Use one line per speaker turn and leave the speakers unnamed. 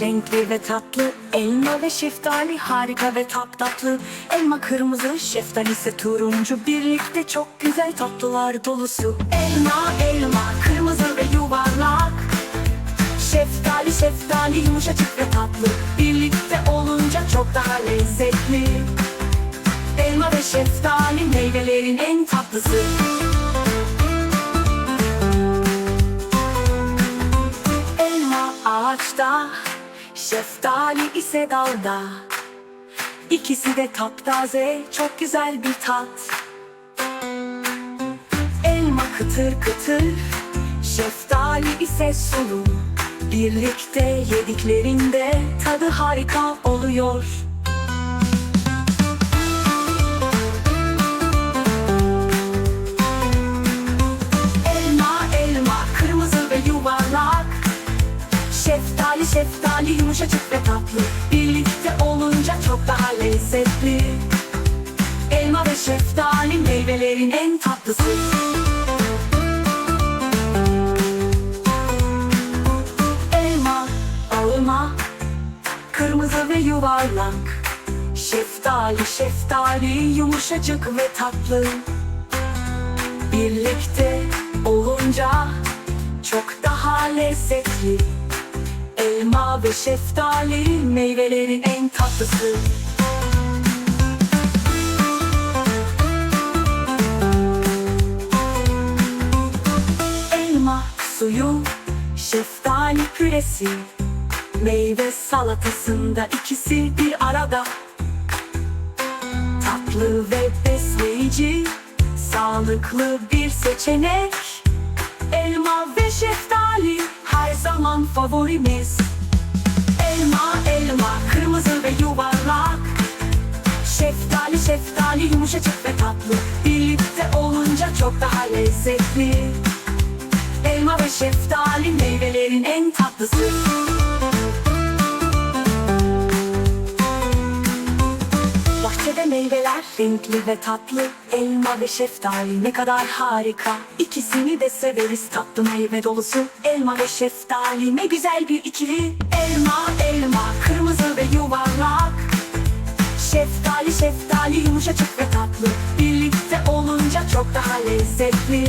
renkli ve tatlı. Elma ve şeftali harika ve tap tatlı. Elma kırmızı, şeftali ise turuncu. Birlikte çok güzel tatlılar dolusu. Elma, elma, kırmızı ve yuvarlak. Şeftali, şeftali yumuşacık ve tatlı. Birlikte olunca çok daha lezzetli. Elma ve şeftali meyvelerin en tatlısı ağaçta, şeftali ise dalda. İkisi de taptaze, çok güzel bir tat. Elma kıtır kıtır, şeftali ise sulu. Birlikte yediklerinde tadı harika oluyor Şeftali yumuşacık ve tatlı. Birlikte olunca çok daha lezzetli. Elma ve şeftali meyvelerin en tatlısı. Elma, alma, kırmızı ve yuvarlak. Şeftali şeftali yumuşacık ve tatlı. Birlikte olunca çok daha lezzetli Elma ve şeftali meyvelerin en tatlısı. Elma suyu, şeftali püresi Meyve salatasında ikisi bir arada. Tatlı ve besleyici Sağlıklı bir seçenek. Elma ve şeftali her zaman favorimiz. Elma elma kırmızı ve yuvarlak. Şeftali şeftali yumuşacık ve tatlı. Birlikte olunca çok daha lezzetli. Elma ve şeftali meyvelerin en tatlısı renkli ve tatlı. Elma ve şeftali ne kadar harika. İkisini de severiz tatlı meyve dolusu. Elma ve şeftali ne güzel bir ikili. Elma elma kırmızı ve yuvarlak. Şeftali şeftali yumuşacık ve tatlı. Birlikte olunca çok daha lezzetli